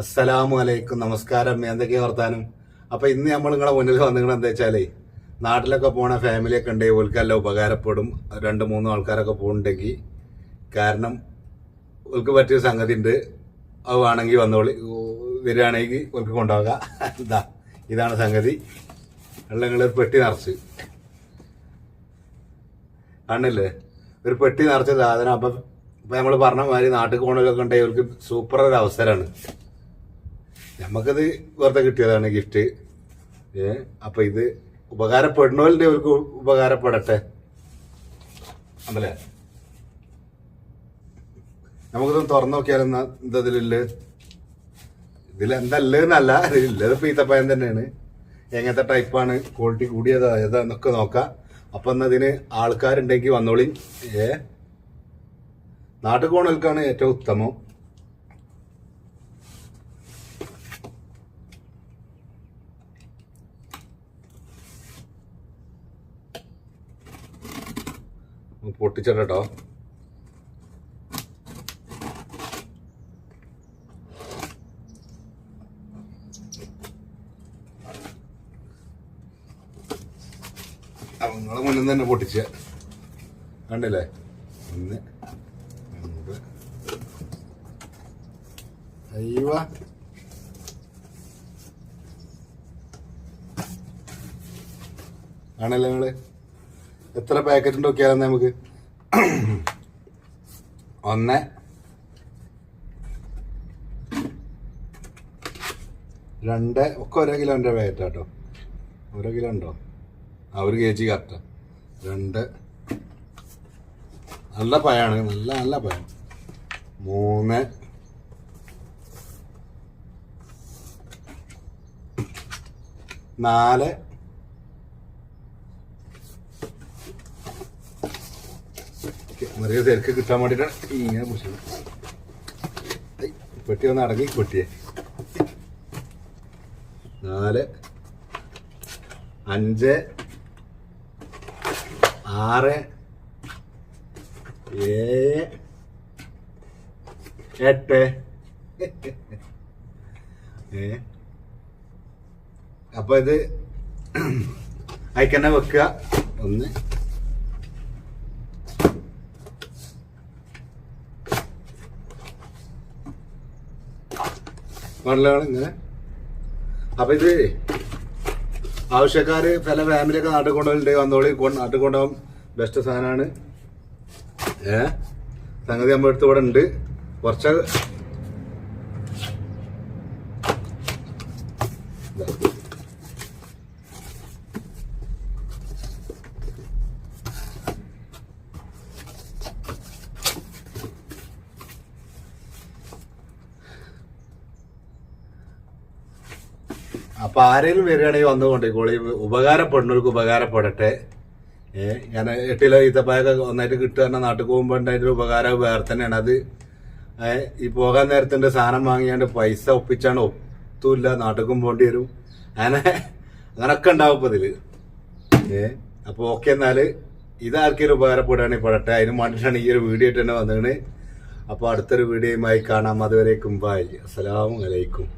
അസ്സലാമു അലൈക്കും. നമസ്കാരം. എന്തൊക്കെയാ വർത്താനം? അപ്പൊ ഇന്ന് നമ്മൾ നിങ്ങളെ മുന്നിൽ വന്നിങ്ങനെ എന്താ വെച്ചാലേ നാട്ടിലൊക്കെ പോണ ഫാമിലിയൊക്കെ ഉണ്ടെങ്കിൽ ഓൽക്കല്ല ഉപകാരപ്പെടും. രണ്ട് മൂന്ന് ആൾക്കാരൊക്കെ പോകുന്നുണ്ടെങ്കിൽ കാരണം ഓൽക്ക് പറ്റിയ സംഗതി ഉണ്ട്. അത് വേണമെങ്കിൽ വന്നോളി. വരികയാണെങ്കിൽ ഓൽക്ക് കൊണ്ടുപോകാം. ഇതാ ഇതാണ് സംഗതി. നിങ്ങൾ പെട്ടി നിറച്ച്. കാണില്ലേ ഒരു പെട്ടി നിറച്ച സാധനം. അപ്പം ഇപ്പൊ നമ്മൾ പറഞ്ഞ മാതിരി നാട്ടിൽ പോകണമൊക്കെ ഉണ്ടെങ്കിൽ ഇവർക്ക് സൂപ്പർ ഒരു അവസരമാണ് നമുക്കത് വെറുതെ കിട്ടിയതാണ് ഗിഫ്റ്റ് ഏ അപ്പൊ ഇത് ഉപകാരപ്പെടുന്നവരുടെ ഇവർക്ക് ഉപകാരപ്പെടട്ടെ. അതല്ലേ നമുക്കിതൊന്ന് തുറന്നു നോക്കിയാലും ഇതിലുള്ളത്? ഇതിൽ എന്തല്ലെന്നല്ല ഇതിലുള്ളത് ഇപ്പൊ ഈത്തപ്പഴം തന്നെയാണ്. എങ്ങനത്തെ ടൈപ്പാണ് ക്വാളിറ്റി കൂടിയതാ ഏതാന്നൊക്കെ നോക്കാം. അപ്പൊ എന്നതിന് ആൾക്കാരുണ്ടെങ്കിൽ വന്നോളി. ഏ? നാട്ടുകോണൽക്കാണ് ഏറ്റവും ഉത്തമം. പൊട്ടിച്ചിട്ടോ നിങ്ങളെ മുന്നിൽ തന്നെ പൊട്ടിച്ച. കണ്ടില്ലേ? ഒന്ന് രണ്ട്. അയ്യോ. ആണല്ലേ നിങ്ങൾ? എത്ര പാക്കറ്റ് നോക്കിയാലും നമുക്ക്? ഒന്ന്. രണ്ട്. ഒക്കെ ഓരോ കിലോന്റെ പാക്കറ്റ് കേട്ടോ ഓരോ കിലോ ഉണ്ടോ? ആ ഒരു കെ ജി കറക്റ്റ്. രണ്ട്. നല്ല പഴമാണ് നല്ല നല്ല പയ മൂന്ന്. നാല്. മറിയ തിരക്ക് കിട്ടാൻ വേണ്ടിയിട്ടാണ് ഇങ്ങനെ പിടിച്ചത്. പെട്ടി ഒന്ന് അടങ്ങി പെട്ടിയെ. നാല്. അഞ്ച്. ആറ് ഏഴ് എട്ട്. ഏ. അപ്പൊ ഇത് അയക്കന്നെ വെക്കുക. ഒന്ന്. വെള്ളമാണ് ഇങ്ങനെ. അപ്പൊ ഇത് ആവശ്യക്കാര് പല ഫാമിലിയൊക്കെ നാട്ടിൽ കൊണ്ടുപോയി വന്നോളി നാട്ടിൽ കൊണ്ടുപോകാൻ ബെസ്റ്റ് സാധനമാണ് ഏ? സംഗതി നമ്മുടെ അടുത്ത് ഇവിടെ ഉണ്ട്. കുറച്ച് ഇതാ. അപ്പൊ ആരെങ്കിലും വരികയാണെങ്കിൽ വന്നുകൊണ്ട് കൊണ്ടേക്കോളി ഉപകാരപ്പെടുന്നവർക്ക് ഉപകാരപ്പെടട്ടെ. ഏഹ് ഞാൻ എട്ടിലോ ഈത്തപ്പായൊക്കെ ഒന്നായിട്ട് കിട്ടുക തന്നെ നാട്ടിൽ പോകുമ്പോൾ ഉണ്ടായിട്ട് ഉപകാരം വേറെ തന്നെയാണ്. അത് ഈ പോകാൻ നേരത്തിന്റെ സാധനം വാങ്ങിയാണ്ട് പൈസ ഒപ്പിച്ചാണ് ഒത്തുമില്ല. നാട്ടിലും പോകേണ്ടി വരും. അങ്ങനെ അങ്ങനൊക്കെ ഉണ്ടാവും ഇപ്പൊ ഇതിൽ. ഏഹ് അപ്പൊ ഓക്കെ എന്നാൽ ഇതാർക്കെങ്കിലും ഉപകാരപ്പെടുകയാണെങ്കിൽ പെടട്ടെ. അതിന് വേണ്ടിയിട്ടാണ് ഈ ഒരു വീഡിയോ ആയിട്ട് തന്നെ വന്നത് അപ്പൊ അടുത്തൊരു വീഡിയോയുമായി കാണാം. അതുവരേക്കും ബായ് അസ്സലാമു അലൈക്കും.